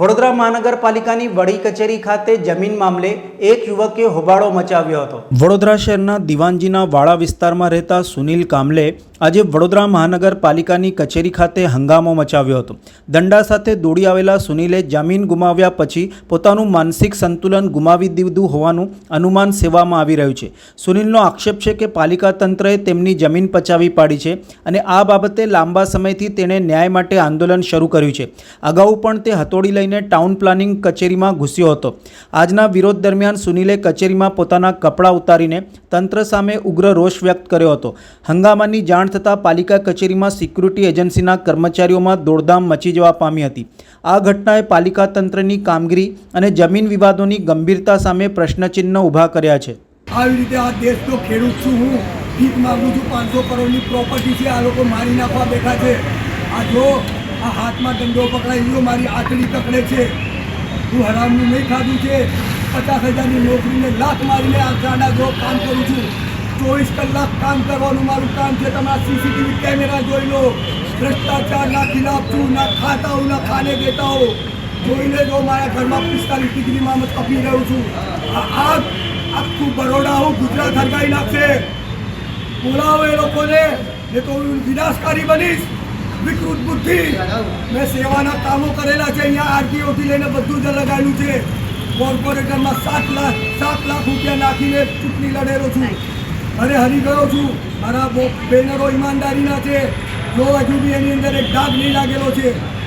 વડોદરા મહાનગરપાલિકાની વડી કચેરી ખાતે જમીન મામલે એક યુવકે હોબાળો મચાવ્યો હતો. વડોદરા શહેરના દિવાનજીના વાળા વિસ્તારમાં રહેતા સુનિલ કામલે આજે વડોદરા મહાનગરપાલિકાની કચેરી ખાતે હંગામો મચાવ્યો હતો. દંડા સાથે દોડી આવેલા સુનિલે જમીન ગુમાવ્યા પછી પોતાનું માનસિક સંતુલન ગુમાવી દીધું હોવાનું અનુમાન સેવામાં આવી રહ્યું છે. સુનિલનો આક્ષેપ છે કે પાલિકા તંત્રએ તેમની જમીન પચાવી પાડી છે અને આ બાબતે લાંબા સમયથી તેણે ન્યાય માટે આંદોલન શરૂ કર્યું છે. અગાઉ પણ તે હથોડી લઈને ટાઉન પ્લાનિંગ કચેરીમાં ઘૂસ્યો હતો. આજના વિરોધ દરમિયાન સુનિલે કચેરીમાં પોતાના કપડાં ઉતારીને તંત્ર સામે ઉગ્ર રોષ વ્યક્ત કર્યો હતો. હંગામાની જાણ થતાં પાલિકા કચેરીમાં સિક્યુરિટી એજન્સીના કર્મચારીઓમાં દોડધામ મચી જવા પામી હતી. આ ઘટનાએ પાલિકા તંત્રની કામગીરી અને જમીન વિવાદોની ગંભીરતા સામે પ્રશ્નચિહ્ન ઊભા કર્યા છે. આવી રીતે આ દેશનો ખેડૂત છું હું. ભીખ માગું છું પાંચસો કરોડની પ્રોપર્ટી છે. આ લોકો મારી નાખવા બેઠા છે. આ જો આ હાથમાં દંડો પકડાઈ ગયો મારી આંતળી પકડે છે. હું હરામનું નહીં ખાધું છે. પચાસ હજારની નોકરીને લાખ મારીને આ ગાડા જો કામ કરું છું. ચોવીસ કલાક કામ કરવાનું મારું કામ છે. તમે સીસીટીવી કેમેરા જોઈ લો. ભ્રષ્ટાચારના ખિલાફ છું, ના ખાતા હું, ના ખાને દેતા હો. જોઈને જો મારા ઘરમાં પિસ્તાલીસ ડિગ્રીમાં મત કપી રહ્યો છું. આ આગ, આખું બરોડા હું ગુજરાત હરગાઈ નાખશે. બોલાવો એ લોકોને એ તો હું વિનાશકારી બનીશ. વિકૃત બુદ્ધિ. મેં સેવાના કામો કરેલા છે, અહીંયા આરટીઓથી લઈને બધું જ લગાવેલું છે. કોર્પોરેટરમાં સાત લાખ સાત લાખ રૂપિયા નાખીને ચૂંટણી લડેલો છું. અરે હરી ગયો છું. મારા બેનરો ઈમાનદારીના છે. જો હજુ બી એની અંદર એક ડાઘ નહીં લાગેલો છે.